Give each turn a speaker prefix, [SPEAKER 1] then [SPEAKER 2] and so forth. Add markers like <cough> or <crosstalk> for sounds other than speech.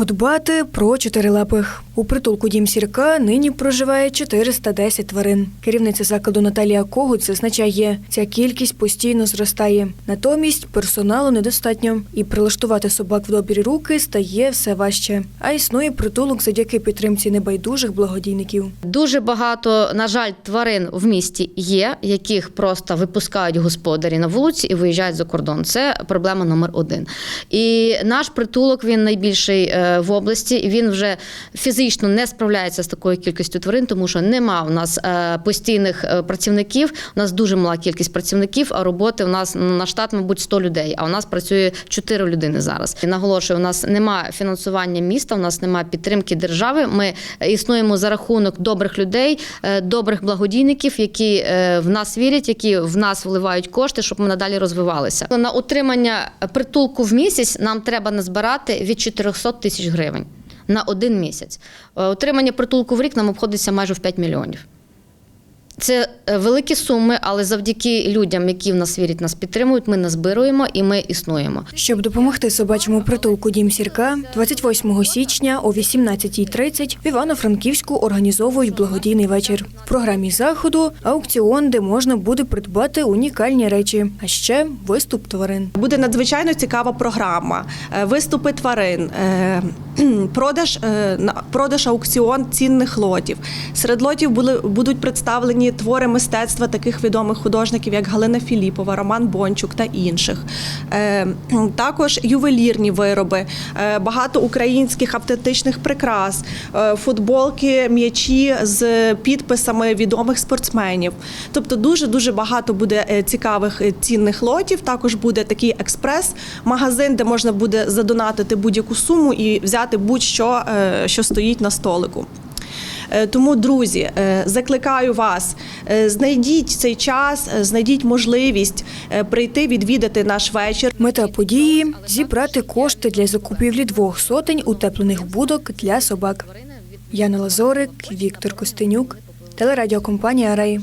[SPEAKER 1] Подбати про чотирилапих. У притулку дім сірка нині проживає 410 тварин. Керівниця закладу Наталія Когут зазначає, ця кількість постійно зростає. Натомість персоналу недостатньо, і прилаштувати собак в добрі руки стає все важче. А існує притулок завдяки підтримці небайдужих благодійників.
[SPEAKER 2] Дуже багато, на жаль, тварин в місті є, яких просто випускають господарі на вулиці і виїжджають за кордон. Це проблема номер один. І наш притулок він найбільший е, в області. Він вже фізично не справляється з такою кількістю тварин, тому що нема у нас е, постійних е, працівників. У нас дуже мала кількість працівників, а роботи у нас на штат, мабуть, 100 людей. А у нас працює 4 людини зараз. І наголошую, у нас немає фінансування міста, у нас немає підтримки держави. Ми існуємо за рахунок добрих людей, е, добрих благодійників, які в нас вірять, які в нас вливають кошти, щоб ми надалі розвивалися. На утримання притулку в місяць нам треба назбирати від 400 тисяч гривень на один місяць. Отримання Утримання притулку в рік нам обходиться майже в 5 мільйонів. Це е, великі суми, але завдяки людям, які в нас вірять, нас підтримують, ми назбируємо і ми існуємо.
[SPEAKER 1] Щоб допомогти собачому притулку Дім Сірка, 28 січня о 18.30 в Івано-Франківську організовують благодійний вечір. В програмі заходу аукціон, де можна буде придбати унікальні речі, а ще виступ тварин.
[SPEAKER 3] Буде надзвичайно цікава програма. Е, Виступи тварин, е, <clears throat> продаж, е, продаж аукціон цінних лотів. Серед лотів були, будуть представлені твори мистецтва таких відомих художників, як Галина Філіпова, Роман Бончук та інших. Е, <clears throat> Також ювелірні вироби, е, багато українських автентичних прикрас, футболки, м'ячі з підписами відомих спортсменів. Тобто дуже дуже багато буде цікавих цінних лотів. Також буде такий експрес-магазин, де можна буде задонатити будь-яку суму і взяти будь-що, е, що стоїть на столику. Е, Тому, друзі, е, закликаю вас, знайдіть цей час, знайдіть можливість прийти відвідати наш вечір.
[SPEAKER 1] Мета події зібрати кошти для закупівлі двох сотень утеплених будок для собак. Яна Лазорик, Віктор Костенюк, телерадіокомпанія Рей.